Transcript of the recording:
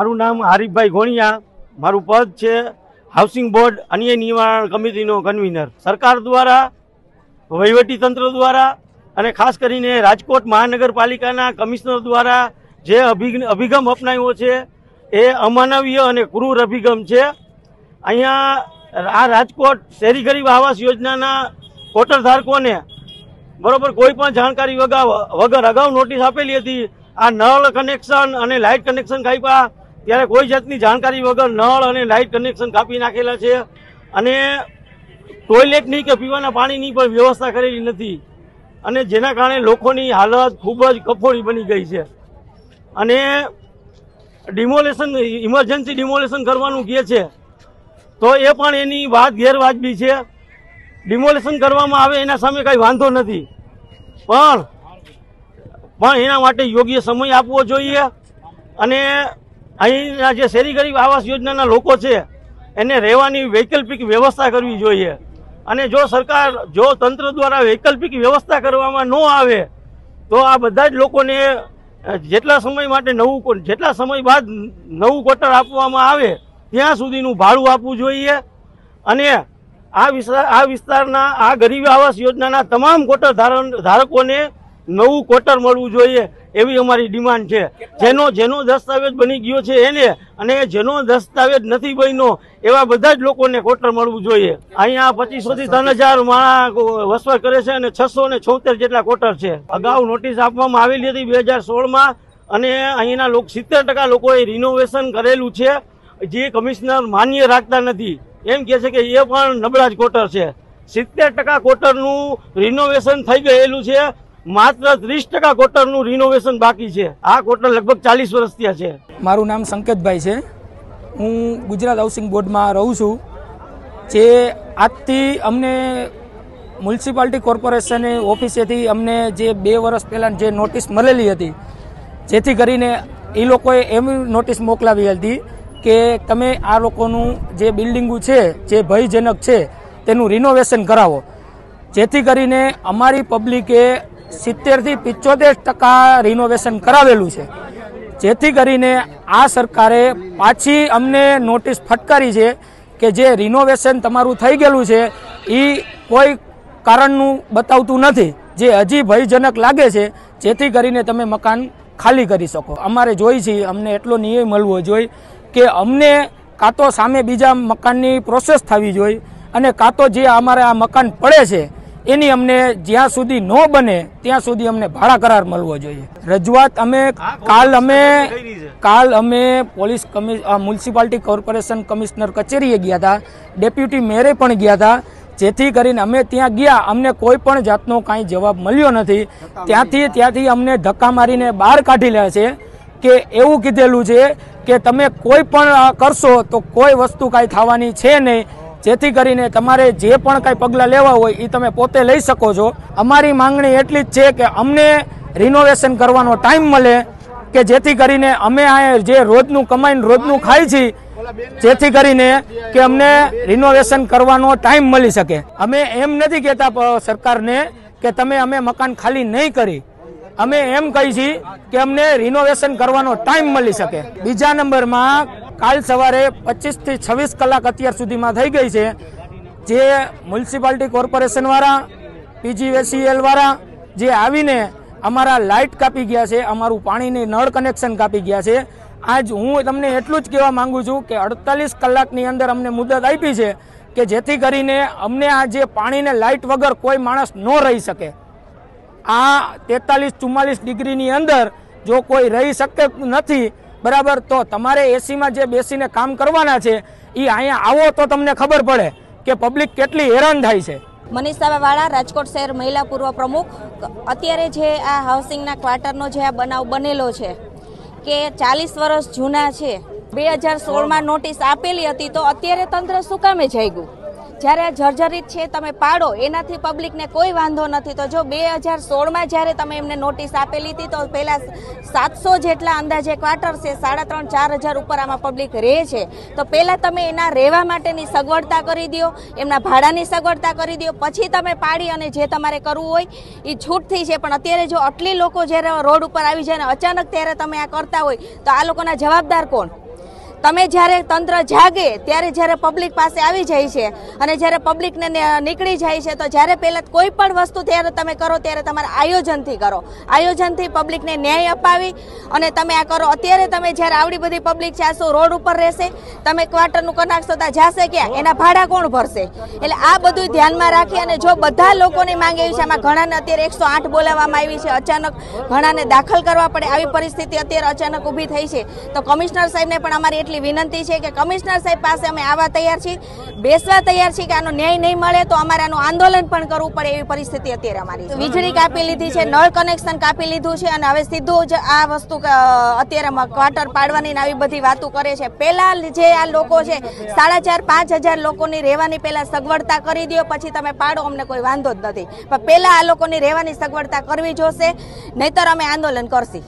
મારું નામ હરીફભાઈ ઘોણિયા મારું પદ છે હાઉસિંગ બોર્ડ અન્ય નિવારણ કમિટીનો કન્વીનર. સરકાર દ્વારા તંત્ર દ્વારા અને ખાસ કરીને રાજકોટ મહાનગરપાલિકાના કમિશનર દ્વારા જે અભિગ- અભિગમ અપનાવ્યો છે, એ અમાનવીય અને ક્રૂર અભિગમ છે. અહીંયા આ રાજકોટ શહેરી ગરીબ આવાસ યોજનાના કોટર ધારકોને બરોબર કોઈ પણ જાણકારી વગર અગાઉ નોટિસ આપેલી હતી. આ નળ કનેક્શન અને લાઇટ કનેક્શન કાપ્યા. ત્યારે કોઈ જાતની જાણકારી વગર નળ અને લાઇટ કનેક્શન કાપી નાખેલા છે અને ટોયલેટની કે પીવાના પાણીની પણ વ્યવસ્થા કરેલી નથી. અને જેના કારણે લોકોની હાલત ખૂબ જ કફોડી બની ગઈ છે. અને ડિમોલેશન ઇમરજન્સી ડિમોલેશન કરવાનું કહે છે. તો એ પણ એની વાત ગેરવાજબી છે. ડિમોલેશન કરવામાં આવે એના સામે કંઈ વાંધો નથી. પણ પણ એના માટે યોગ્ય સમય આપવો જોઈએ. અને અહીંના જે શહેરી ગરીબ આવાસ યોજનાના લોકો છે, એને રહેવાની વૈકલ્પિક વ્યવસ્થા કરવી જોઈએ. અને જો સરકાર, જો તંત્ર દ્વારા વૈકલ્પિક વ્યવસ્થા કરવામાં ન આવે, તો આ બધા જ લોકોને જેટલા સમય માટે નવું જેટલા સમય બાદ નવું કોટર આપવામાં આવે, ત્યાં સુધીનું ભાડું આપવું જોઈએ. અને આ વિસ્તાર, આ વિસ્તારના, આ ગરીબ આવાસ યોજનાના તમામ કોટર ધારણ, ધારકોને નવું ક્વાર્ટર મળવું જોઈએ એવી અમારી ડિમાન્ડ છે. જેનો જેનો દસ્તાવેજ બની ગયો છે એને અને જેનો દસ્તાવેજ નથી બન્યો, એવા બધા જ લોકોને કોટર મળવું જોઈએ. અહીંયા પચીસો થી ત્રણ હજાર માણસ વસવાટ કરે છે અને છસો ને છોતેર જેટલા કોટર છે. અગાઉ નોટિસ આપવામાં આવેલી હતી બે હજાર સોળમાં અને અહીંના લોકો સિત્તેર ટકા લોકોએ રિનોવેશન કરેલું છે. જે કમિશનર માન્ય રાખતા નથી. એમ કહે છે કે એ પણ નબળા જ ક્વોટર છે. સિત્તેર ટકા કોટરનું રિનોવેશન થઈ ગયેલું છે. માત્ર ત્રીસ ટકા ક્વાર્ટરનું રિનોવેશન બાકી છે. આ કોટર લગભગ ચાલીસ વર્ષ ત્યાં છે. મારું નામ સંકેતભાઈ છે. હું ગુજરાત હાઉસિંગ બોર્ડમાં રહું છું. જે આજથી અમને મ્યુનિસિપાલિટી કોર્પોરેશનની ઓફિસેથી અમને જે બે વર્ષ પહેલાં જે નોટિસ મળેલી હતી, જેથી કરીને એ લોકોએ એમ નોટિસ મોકલાવી હતી કે તમે આ લોકોનું જે બિલ્ડિંગો છે, જે ભયજનક છે, તેનું રિનોવેશન કરાવો. જેથી કરીને અમારી પબ્લિકે સિત્તેરથી પિચોતેર ટકા રિનોવેશન કરાવેલું છે. જેથી કરીને આ સરકારે પાછી અમને નોટિસ ફટકારી છે કે જે રિનોવેશન તમારું થઈ ગયેલું છે એ કોઈ કારણનું બતાવતું નથી. જે હજી ભયજનક લાગે છે, જેથી કરીને તમે મકાન ખાલી કરી શકો. અમારે જોઈ છે, અમને એટલો નિયમ મળવો જોઈએ કે અમને કાં તો સામે બીજા મકાનની પ્રોસેસ થવી જોઈએ અને કાં તો જે અમારે આ મકાન પડે છે એની અમને જ્યાં સુધી ન બને ત્યાં સુધી અમને ભાડા કરાર મળવો જોઈએ. રજૂઆત અમે કાલ અમે કાલ અમે પોલીસ કમિ મ્યુનિસિપાલિટી કોર્પોરેશન કમિશનર કચેરીએ ગયા હતા. ડેપ્યુટી મેયરે પણ ગયા હતા. જેથી કરીને અમે ત્યાં ગયા. અમને કોઈ પણ જાતનો કાંઈ જવાબ મળ્યો નથી. ત્યાંથી ત્યાંથી અમને ધક્કા મારીને બહાર કાઢી લે છે કે એવું કીધેલું છે કે તમે કોઈ પણ કરશો તો કોઈ વસ્તુ કાંઈ થવાની છે નહીં. જેથી કરીને તમારે જે પણ કાંઈ પગલાં લેવા હોય એ તમે પોતે લઈ શકો છો. અમારી માંગણી એટલી જ છે કે અમને રિનોવેશન કરવાનો ટાઈમ મળે કે જેથી કરીને અમે આ જે રોજનું કમાઈને રોજનું ખાઈ છીએ જેથી કરીને કે અમને રિનોવેશન કરવાનો ટાઈમ મળી શકે. અમે એમ નથી કહેતા સરકારને કે તમે અમે મકાન ખાલી નહીં કરી. અમે એમ કહી છીએ કે અમને રિનોવેશન કરવાનો ટાઈમ મળી શકે. બીજા નંબરમાં કાલ સવારે પચીસથી છવ્વીસ કલાક અત્યાર સુધીમાં થઈ ગઈ છે. જે મ્યુનિસિપાલિટી કોર્પોરેશનવાળા પીજીએસીએલવાળા જે આવીને અમારા લાઇટ કાપી ગયા છે, અમારું પાણીની નળ કનેક્શન કાપી ગયા છે. આજ હું તમને એટલું જ કહેવા માંગુ છું કે અડતાલીસ કલાકની અંદર અમને મુદત આપી છે કે જેથી કરીને અમને આ જે પાણીને લાઇટ વગર કોઈ માણસ ન રહી શકે. આ તેતાલીસ ચુમ્માલીસ ડિગ્રીની અંદર જો કોઈ રહી શકે નથી બરાબર? તો તમારે એસીમાં જે બેસીને કામ કરવાના છે એ અહીંયા આવો તો તમને ખબર પડે કે પબ્લિક કેટલી હેરાન થાય છે. મનીષા વાળા રાજકોટ શહેર મહિલા પૂર્વ પ્રમુખ, અત્યારે જે આ હાઉસિંગના ક્વાર્ટરનો જે આ બનાવ બનેલો છે, કે ચાલીસ વર્ષ જૂના છે, બે હજાર સોળમાં નોટિસ આપેલી હતી, તો અત્યારે તંત્ર શું કામે જાગ્યું? જ્યારે આ જર્જરિત છે, તમે પાડો, એનાથી પબ્લિકને કોઈ વાંધો નથી. તો જો બે હજાર સોળમાં જ્યારે તમે એમને નોટિસ આપેલી હતી, તો પહેલાં સાતસો જેટલા અંદાજે ક્વાર્ટર છે, સાડા ત્રણ, ચાર હજાર ઉપર આમાં પબ્લિક રહે છે. તો પહેલાં તમે એના રહેવા માટેની સગવડતા કરી દો, એમના ભાડાની સગવડતા કરી દો, પછી તમે પાડી અને જે તમારે કરવું હોય એ છૂટથી છે પણ અત્યારે જો આટલી લોકો જ્યારે રોડ ઉપર આવી જાય ને અચાનક ત્યારે તમે આ કરતા હોય, તો આ લોકોના જવાબદાર કોણ? તમે જ્યારે તંત્ર જાગે, ત્યારે જ્યારે પબ્લિક પાસે આવી જાય છે અને જ્યારે પબ્લિકને નીકળી જાય છે, તો જ્યારે પહેલાં કોઈ પણ વસ્તુ ત્યારે તમે કરો, ત્યારે તમારે આયોજનથી કરો. આયોજનથી પબ્લિકને ન્યાય અપાવી અને તમે આ કરો. અત્યારે તમે જ્યારે આવડી બધી પબ્લિક છે, આ રોડ ઉપર રહેશે? તમે ક્વાર્ટરનું નાખશો તો જાશે ક્યાં? એના ભાડા કોણ ભરશે? એટલે આ બધું ધ્યાનમાં રાખી અને જો બધા લોકોની માંગ એવી છે, આમાં ઘણાને અત્યારે એકસો આઠ બોલાવવામાં આવી છે, અચાનક ઘણાને દાખલ કરવા પડે. આવી પરિસ્થિતિ અત્યારે અચાનક ઊભી થઈ છે. તો કમિશનર સાહેબને પણ અમારી એટલી વિનંતી છે કે કમિશનર સાહેબ પાસે અમે આવવા તૈયાર છીએ. બેસવા તૈયાર છીએ કે આનો ન્યાય નહીં મળે તો અમારે આનું આંદોલન પણ કરવું પડે એવી પરિસ્થિતિ અત્યારે અમારી વીજળી કાપી લીધી છે, નળ કનેક્શન કાપી લીધું છે અને હવે સીધું જ આ વસ્તુ અત્યારે ક્વાર્ટર પાડવાની આવી બધી વાતો કરે છે. પેલા જે આ લોકો છે, સાડા ચાર, પાંચ હજાર લોકોની રહેવાની પહેલા સગવડતા કરી દો પછી તમે પાડો, અમને કોઈ વાંધો જ નથી. પણ પહેલા આ લોકોની રહેવાની સગવડતા કરવી જોશે, નહીતર અમે આંદોલન કરશી.